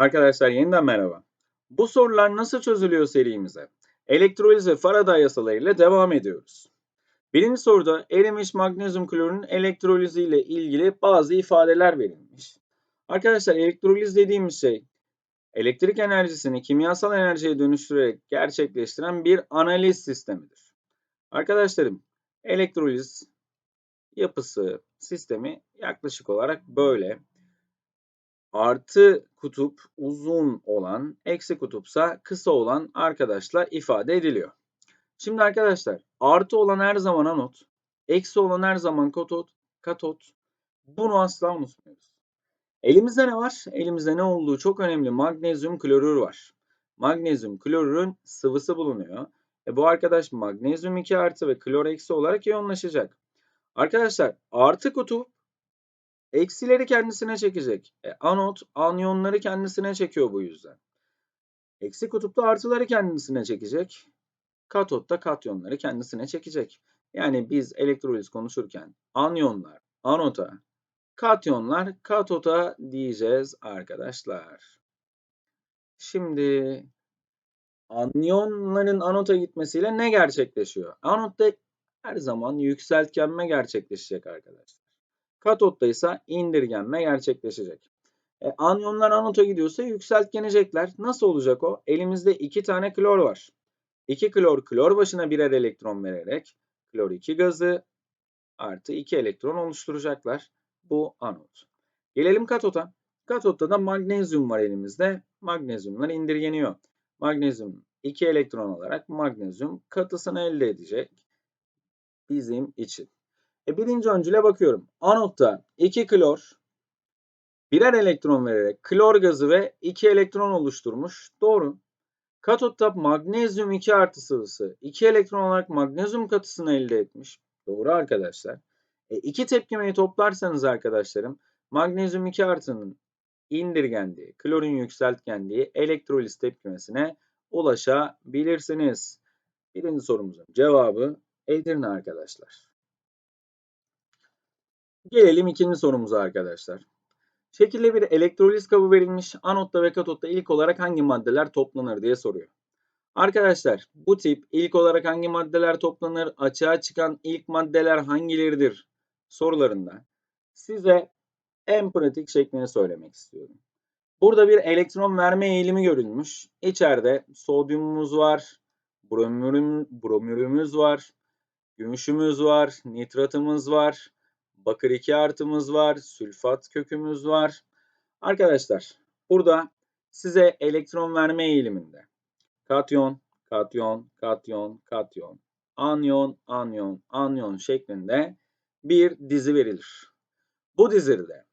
Arkadaşlar yeniden merhaba. Bu sorular nasıl çözülüyor serimize? Elektroliz ve Faraday yasalarıyla devam ediyoruz. Birinci soruda erimiş magnezyum klorunun elektrolizi ile ilgili bazı ifadeler verilmiş. Arkadaşlar elektroliz dediğimiz şey elektrik enerjisini kimyasal enerjiye dönüştürerek gerçekleştiren bir analiz sistemidir. Arkadaşlarım elektroliz yapısı, sistemi yaklaşık olarak böyle artı kutup uzun olan, eksi kutupsa kısa olan arkadaşla ifade ediliyor. Şimdi arkadaşlar artı olan her zaman anot, eksi olan her zaman katot, katot. Bunu asla unutmuyoruz. Elimizde ne var? Elimizde ne olduğu çok önemli magnezyum klorür var. Magnezyum klorürün sıvısı bulunuyor. E bu arkadaş magnezyum 2 artı ve klor eksi olarak iyonlaşacak. Arkadaşlar artı kutup Eksileri kendisine çekecek. E, anot anyonları kendisine çekiyor bu yüzden. Eksi kutupta artıları kendisine çekecek. Katot da katyonları kendisine çekecek. Yani biz elektroliz konuşurken anyonlar anota, katyonlar katota diyeceğiz arkadaşlar. Şimdi anyonların anota gitmesiyle ne gerçekleşiyor? Anotta her zaman yükseltgenme gerçekleşecek arkadaşlar. Katotta ise indirgenme gerçekleşecek. E, anyonlar anota gidiyorsa yükseltgenecekler. Nasıl olacak o? Elimizde iki tane klor var. 2 klor klor başına birer elektron vererek klor 2 gazı artı 2 elektron oluşturacaklar. Bu anot. Gelelim katota. Katotta da magnezyum var elimizde. Magnezyumlar indirgeniyor. Magnezyum 2 elektron alarak magnezyum katısını elde edecek bizim için. E birinci öncüle bakıyorum. Anotta 2 klor birer elektron vererek klor gazı ve 2 elektron oluşturmuş. Doğru. Katotta magnezyum 2 artı sıvısı 2 elektron olarak magnezyum katısını elde etmiş. Doğru arkadaşlar. E, iki tepkimeyi toplarsanız arkadaşlarım magnezyum 2 artının indirgendiği, klorun yükseltgendiği elektroliz tepkimesine ulaşabilirsiniz. Birinci sorumuzun cevabı Edirne arkadaşlar. Gelelim ikinci sorumuza arkadaşlar. Şekilde bir elektroliz kabı verilmiş. Anotta ve katotta ilk olarak hangi maddeler toplanır diye soruyor. Arkadaşlar bu tip ilk olarak hangi maddeler toplanır, açığa çıkan ilk maddeler hangileridir sorularında size en pratik şeklini söylemek istiyorum. Burada bir elektron verme eğilimi görülmüş. İçeride sodyumumuz var, bromürüm, bromürümüz var, gümüşümüz var, nitratımız var, bakır 2 artımız var, sülfat kökümüz var. Arkadaşlar burada size elektron verme eğiliminde katyon, katyon, katyon, katyon, anyon, anyon, anyon şeklinde bir dizi verilir. Bu dizide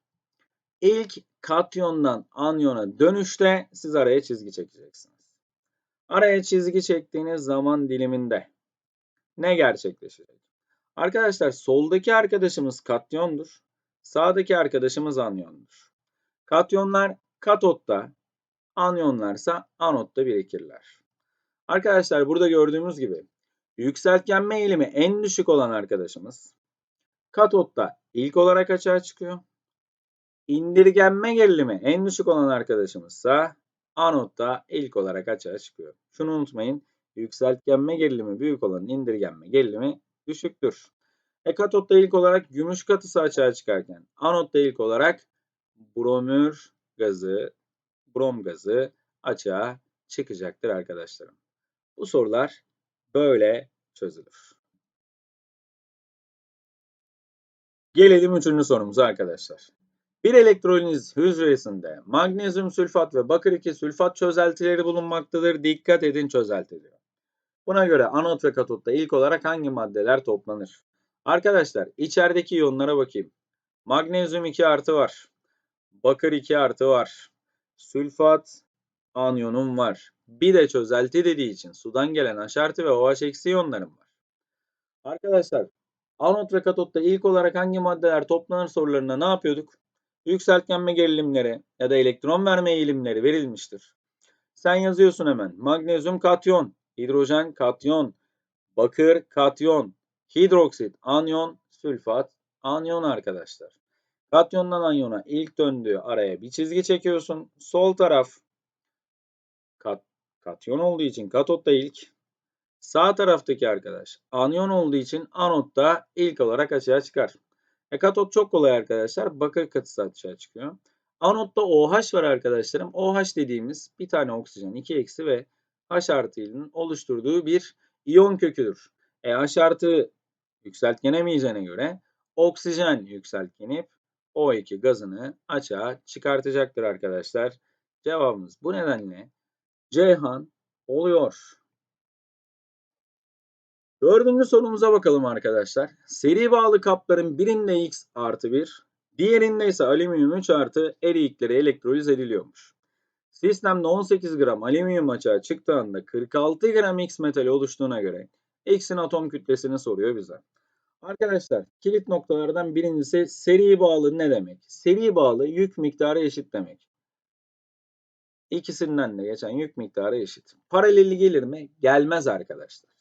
ilk katyondan anyona dönüşte siz araya çizgi çekeceksiniz. Araya çizgi çektiğiniz zaman diliminde ne gerçekleşecek? Arkadaşlar soldaki arkadaşımız katyondur. Sağdaki arkadaşımız anyondur. Katyonlar katotta, anyonlarsa anotta birikirler. Arkadaşlar burada gördüğümüz gibi yükseltgenme eğilimi en düşük olan arkadaşımız katotta ilk olarak açığa çıkıyor. İndirgenme gerilimi en düşük olan arkadaşımızsa anotta ilk olarak açığa çıkıyor. Şunu unutmayın. Yükseltgenme gerilimi büyük olan indirgenme gerilimi düşüktür. E katotta ilk olarak gümüş katısı açığa çıkarken anotta ilk olarak bromür gazı, brom gazı açığa çıkacaktır arkadaşlarım. Bu sorular böyle çözülür. Gelelim üçüncü sorumuza arkadaşlar. Bir elektroliz hücresinde magnezyum sülfat ve bakır 2 sülfat çözeltileri bulunmaktadır. Dikkat edin çözelti diyor. Buna göre anot ve katotta ilk olarak hangi maddeler toplanır? Arkadaşlar içerideki iyonlara bakayım. Magnezyum 2 artı var. Bakır 2 artı var. Sülfat anyonum var. Bir de çözelti dediği için sudan gelen H artı ve OH eksi iyonlarım var. Arkadaşlar anot ve katotta ilk olarak hangi maddeler toplanır sorularında ne yapıyorduk? Yükseltgenme gerilimleri ya da elektron verme eğilimleri verilmiştir. Sen yazıyorsun hemen. Magnezyum katyon, hidrojen katyon, bakır katyon, hidroksit, anyon, sülfat, anyon arkadaşlar. Katyondan anyona ilk döndüğü araya bir çizgi çekiyorsun. Sol taraf kat, katyon olduğu için katotta ilk. Sağ taraftaki arkadaş anyon olduğu için anotta ilk olarak açığa çıkar. E, katot çok kolay arkadaşlar. Bakır katısı açığa çıkıyor. Anotta OH var arkadaşlarım. OH dediğimiz bir tane oksijen 2 eksi ve H artı ilinin oluşturduğu bir iyon köküdür. E H artı yükseltgenemeyeceğine göre oksijen yükseltgenip O2 gazını açığa çıkartacaktır arkadaşlar. Cevabımız bu nedenle Ceyhan oluyor. Dördüncü sorumuza bakalım arkadaşlar. Seri bağlı kapların birinde X artı 1, diğerinde ise alüminyum 3 artı eriyikleri elektroliz ediliyormuş. Sistemde 18 gram alüminyum açığa çıktığında 46 gram X metali oluştuğuna göre X'in atom kütlesini soruyor bize. Arkadaşlar kilit noktalardan birincisi seri bağlı ne demek? Seri bağlı yük miktarı eşit demek. İkisinden de geçen yük miktarı eşit. Paraleli gelir mi? Gelmez arkadaşlar.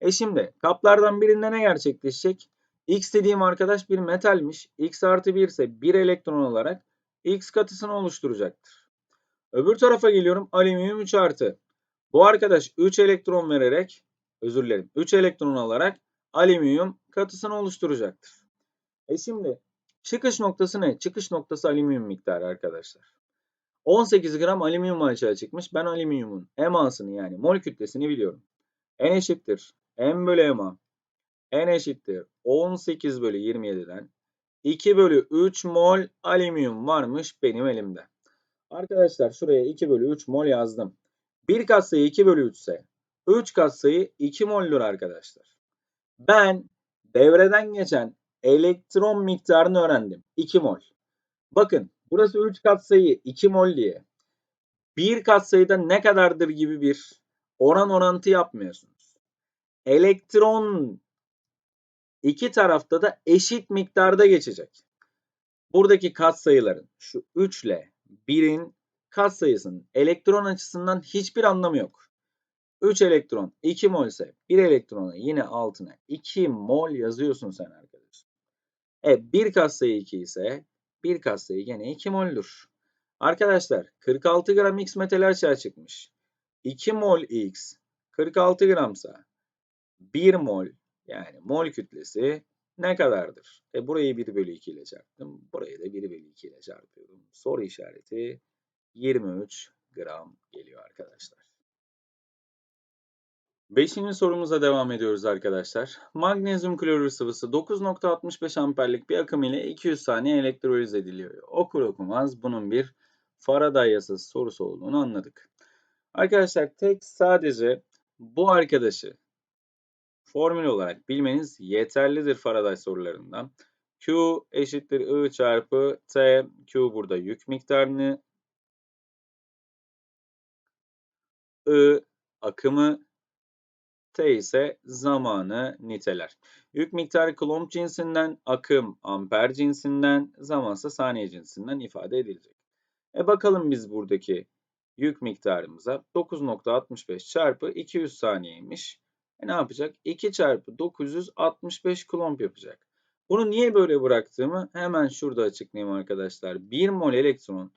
E şimdi kaplardan birinde ne gerçekleşecek? X dediğim arkadaş bir metalmiş. X artı 1 ise 1 elektron olarak X katısını oluşturacaktır. Öbür tarafa geliyorum. Alüminyum 3 artı. Bu arkadaş 3 elektron vererek özür dilerim 3 elektron alarak alüminyum katısını oluşturacaktır. E şimdi çıkış noktası ne? Çıkış noktası alüminyum miktarı arkadaşlar. 18 gram alüminyum açığa çıkmış. Ben alüminyumun emasını yani mol kütlesini biliyorum. N eşittir. M bölü MA. N eşittir. 18 bölü 27'den 2 bölü 3 mol alüminyum varmış benim elimde. Arkadaşlar şuraya 2 bölü 3 mol yazdım. Bir katsayı 2 bölü 3 ise 3 katsayı 2 mol'dur arkadaşlar. Ben devreden geçen elektron miktarını öğrendim. 2 mol. Bakın burası 3 katsayı 2 mol diye. Bir katsayıda ne kadardır gibi bir oran orantı yapmıyorsunuz. Elektron iki tarafta da eşit miktarda geçecek. Buradaki katsayıların şu 3 ile 1'in katsayısının elektron açısından hiçbir anlamı yok. 3 elektron 2 mol ise 1 elektrona yine altına 2 mol yazıyorsun sen arkadaş. E 1 katsayı 2 ise 1 katsayı gene 2 mol'dur. Arkadaşlar 46 gram X metali açığa çıkmış. 2 mol X 46 gramsa 1 mol yani mol kütlesi ne kadardır? E burayı 1 bölü 2 ile çarptım. Burayı da 1 bölü 2 ile çarpıyorum. Soru işareti 23 gram geliyor arkadaşlar. Beşinci sorumuza devam ediyoruz arkadaşlar. Magnezyum klorür sıvısı 9.65 amperlik bir akım ile 200 saniye elektroliz ediliyor. Okur okumaz bunun bir Faraday yasası sorusu olduğunu anladık. Arkadaşlar tek sadece bu arkadaşı formül olarak bilmeniz yeterlidir Faraday sorularından. Q eşittir I çarpı T. Q burada yük miktarını I akımı T ise zamanı niteler. Yük miktarı Coulomb cinsinden, akım amper cinsinden, zamansa saniye cinsinden ifade edilecek. E bakalım biz buradaki yük miktarımıza 9.65 çarpı 200 saniyeymiş. E ne yapacak? 2 çarpı 965 Coulomb yapacak. Bunu niye böyle bıraktığımı hemen şurada açıklayayım arkadaşlar. 1 mol elektron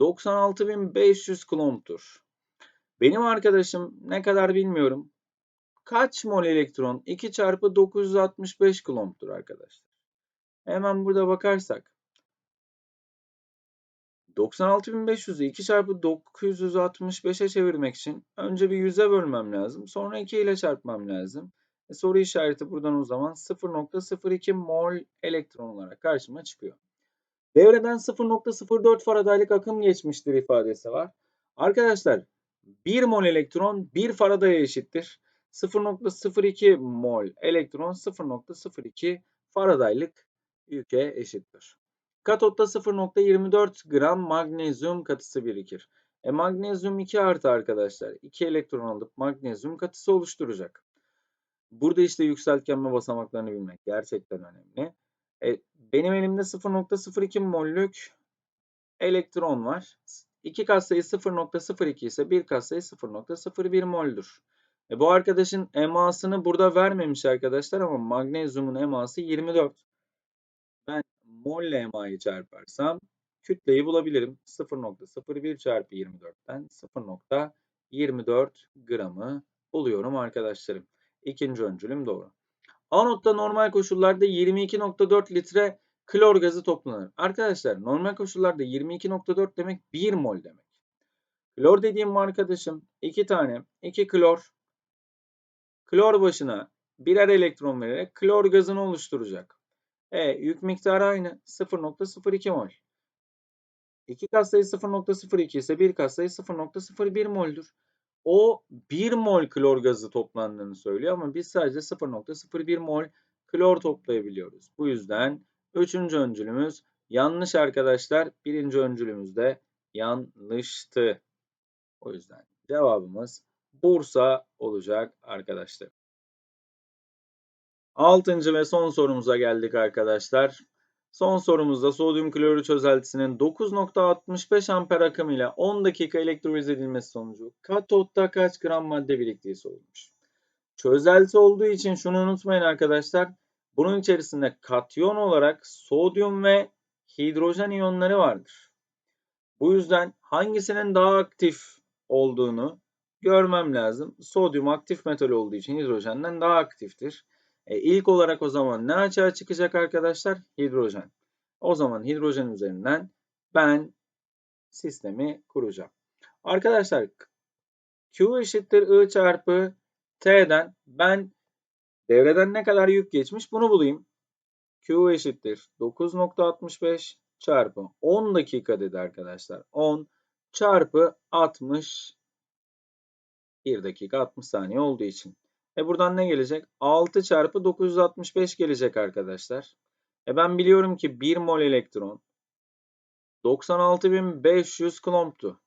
96.500 Coulomb'tur. Benim arkadaşım ne kadar bilmiyorum kaç mol elektron? 2 çarpı 965 Coulomb'dur arkadaşlar. Hemen burada bakarsak 96.500'ü 2 çarpı 965'e çevirmek için önce bir 100'e bölmem lazım. Sonra 2 ile çarpmam lazım. E soru işareti buradan o zaman 0.02 mol elektron olarak karşıma çıkıyor. Devreden 0.04 Faradaylık akım geçmiştir ifadesi var. Arkadaşlar 1 mol elektron 1 Faraday'a eşittir. 0.02 mol elektron 0.02 Faradaylık yüke eşittir. Katotta 0.24 gram magnezyum katısı birikir. E magnezyum 2 artı arkadaşlar. 2 elektron alıp magnezyum katısı oluşturacak. Burada işte yükseltgenme basamaklarını bilmek gerçekten önemli. E, benim elimde 0.02 mollük elektron var. 2 katsayı 0.02 ise 1 katsayı 0.01 mol'dur. E bu arkadaşın emasını burada vermemiş arkadaşlar ama magnezyumun eması 24. Ben mol ile MA'yı çarparsam kütleyi bulabilirim. 0.01 çarpı 24'ten 0.24 gramı buluyorum arkadaşlarım. İkinci öncülüm doğru. Anotta normal koşullarda 22.4 litre klor gazı toplanır. Arkadaşlar normal koşullarda 22.4 demek 1 mol demek. Klor dediğim arkadaşım 2 tane 2 klor klor başına birer elektron vererek klor gazını oluşturacak. E, yük miktarı aynı 0.02 mol. 2 katsayı 0.02 ise 1 katsayı 0.01 moldür. O 1 mol klor gazı toplandığını söylüyor ama biz sadece 0.01 mol klor toplayabiliyoruz. Bu yüzden üçüncü öncülümüz yanlış arkadaşlar. Birinci öncülümüz de yanlıştı. O yüzden cevabımız Bursa olacak arkadaşlar. Altıncı ve son sorumuza geldik arkadaşlar. Son sorumuzda sodyum klorür çözeltisinin 9.65 amper akım ile 10 dakika elektroliz edilmesi sonucu katotta kaç gram madde biriktiği sorulmuş. Çözelti olduğu için şunu unutmayın arkadaşlar. Bunun içerisinde katyon olarak sodyum ve hidrojen iyonları vardır. Bu yüzden hangisinin daha aktif olduğunu görmem lazım. Sodyum aktif metal olduğu için hidrojenden daha aktiftir. E, ilk olarak o zaman ne açığa çıkacak arkadaşlar? Hidrojen. O zaman hidrojen üzerinden ben sistemi kuracağım. Arkadaşlar Q eşittir I çarpı T'den ben devreden ne kadar yük geçmiş bunu bulayım. Q eşittir 9.65 çarpı 10 dakika dedi arkadaşlar. 10 çarpı 60 1 dakika 60 saniye olduğu için. E buradan ne gelecek? 6 çarpı 965 gelecek arkadaşlar. E ben biliyorum ki 1 mol elektron 96.500 klomptu.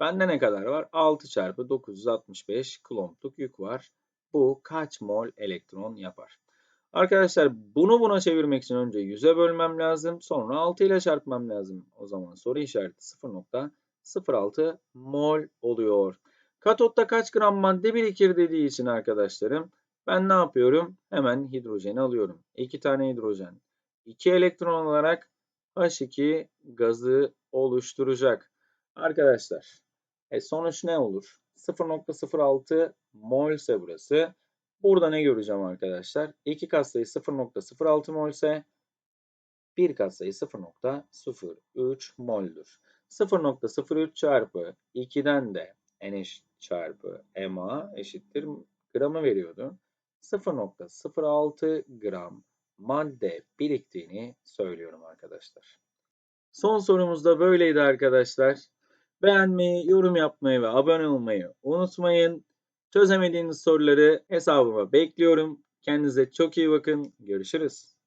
Bende ne kadar var? 6 çarpı 965 klompluk yük var. Bu kaç mol elektron yapar? Arkadaşlar bunu buna çevirmek için önce 100'e bölmem lazım. Sonra 6 ile çarpmam lazım. O zaman soru işareti 0.06 mol oluyor. Katotta kaç gram madde birikir dediği için arkadaşlarım ben ne yapıyorum? Hemen hidrojeni alıyorum. 2 tane hidrojen. 2 elektron olarak H2 gazı oluşturacak. Arkadaşlar e sonuç ne olur? 0.06 mol ise burası. Burada ne göreceğim arkadaşlar? 2 katsayı 0.06 mol ise 1 katsayı 0.03 mol'dur. 0.03 çarpı 2'den de NH çarpı MA eşittir gramı veriyordu. 0.06 gram madde biriktiğini söylüyorum arkadaşlar. Son sorumuz da böyleydi arkadaşlar. Beğenmeyi, yorum yapmayı ve abone olmayı unutmayın. Çözemediğiniz soruları hesabıma bekliyorum. Kendinize çok iyi bakın. Görüşürüz.